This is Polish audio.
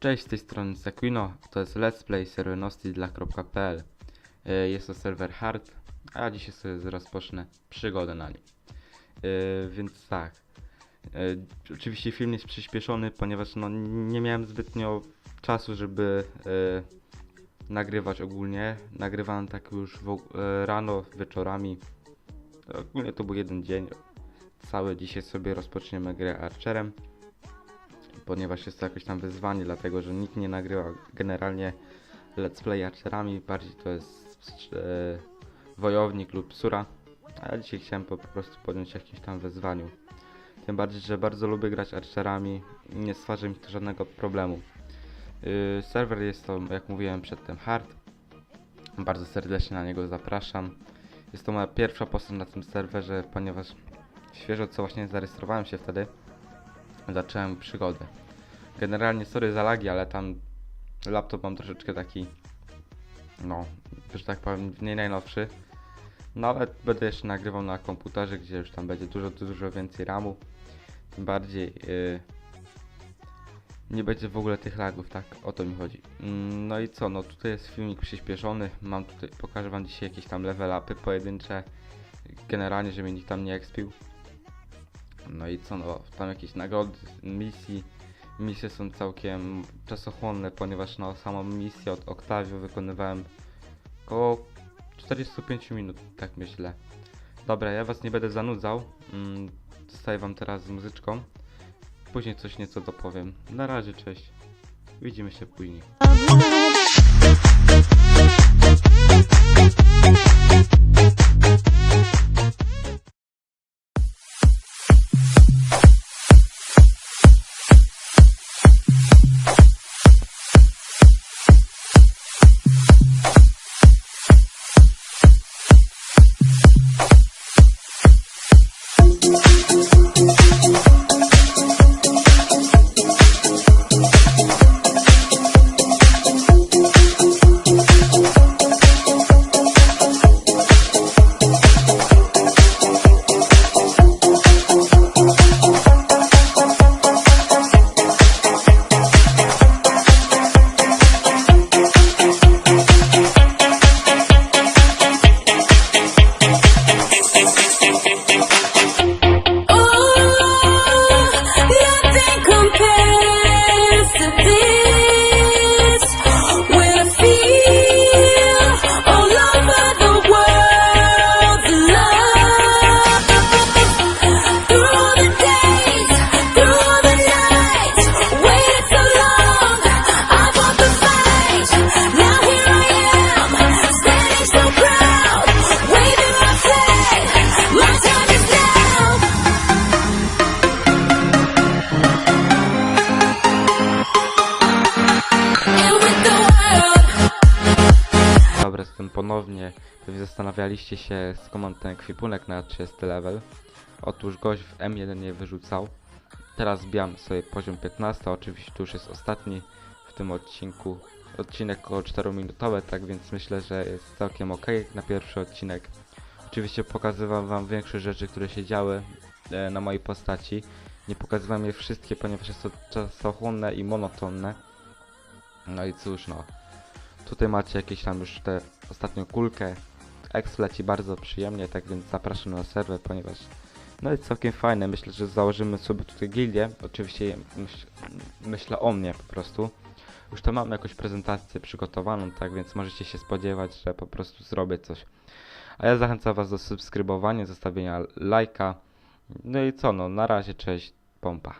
Cześć, z tej strony Sequino, to jest Let's Play serwer nostidla.pl E, Jest to serwer hard, a dzisiaj sobie rozpocznę przygodę na nim. E, Więc tak, e, oczywiście film jest przyspieszony, ponieważ no, nie miałem zbytnio czasu, żeby nagrywać ogólnie. Nagrywałem tak już w, e, rano, wieczorami. Ogólnie to był jeden dzień. Cały dzisiaj sobie rozpoczniemy grę Archerem ponieważ jest to jakieś tam wyzwanie, dlatego że nikt nie nagrywa generalnie let's play archerami, bardziej to jest e, wojownik lub sura, a ja dzisiaj chciałem po, prostu podjąć jakimś tam wyzwaniu. Tym bardziej, że bardzo lubię grać archerami nie stwarza mi to żadnego problemu. Yy, serwer jest to, jak mówiłem przedtem, hard. Bardzo serdecznie na niego zapraszam. Jest to moja pierwsza postać na tym serwerze, ponieważ świeżo co właśnie zarejestrowałem się wtedy, zacząłem przygodę. Generalnie sorry za lagi, ale tam laptop mam troszeczkę taki, no, że tak powiem, nie najnowszy. No ale będę jeszcze nagrywał na komputerze, gdzie już tam będzie dużo, dużo więcej RAMu. Tym bardziej yy, nie będzie w ogóle tych lagów, tak? O to mi chodzi. Mm, No i co, no tutaj jest filmik przyspieszony. Mam tutaj, pokażę wam dzisiaj jakieś tam level upy pojedyncze. Generalnie, żeby nikt tam nie expił. No i co, no tam jakieś nagrody, misji. Misje są całkiem czasochłonne, ponieważ no samą misję od Octavio wykonywałem około 45 minut, tak myślę. Dobra, ja was nie będę zanudzał. Mm, zostaję wam teraz z muzyczką. Później coś nieco dopowiem. Na razie, cześć. Widzimy się później. Ponownie. Pewnie zastanawialiście się skąd mam ten ekwipunek na 30 level. Otóż gość w M1 nie wyrzucał. Teraz zbijam sobie poziom 15, oczywiście tu już jest ostatni w tym odcinku. Odcinek około 4 minutowy, tak więc myślę, że jest całkiem ok na pierwszy odcinek. Oczywiście pokazywałem wam większość rzeczy, które się działy e, na mojej postaci. Nie pokazywałem je wszystkie, ponieważ jest to czasochłonne i monotonne. No i cóż no. Tutaj macie jakieś tam już tę ostatnią kulkę. Exp leci bardzo przyjemnie, tak więc zapraszam na serwer, ponieważ no jest całkiem fajne. Myślę, że założymy sobie tutaj gildię. Oczywiście myśl, myślę o mnie po prostu. Już to mam jakąś prezentację przygotowaną, tak więc możecie się spodziewać, że po prostu zrobię coś. A ja zachęcam Was do subskrybowania, zostawienia lajka. No i co, no na razie, cześć, pompa.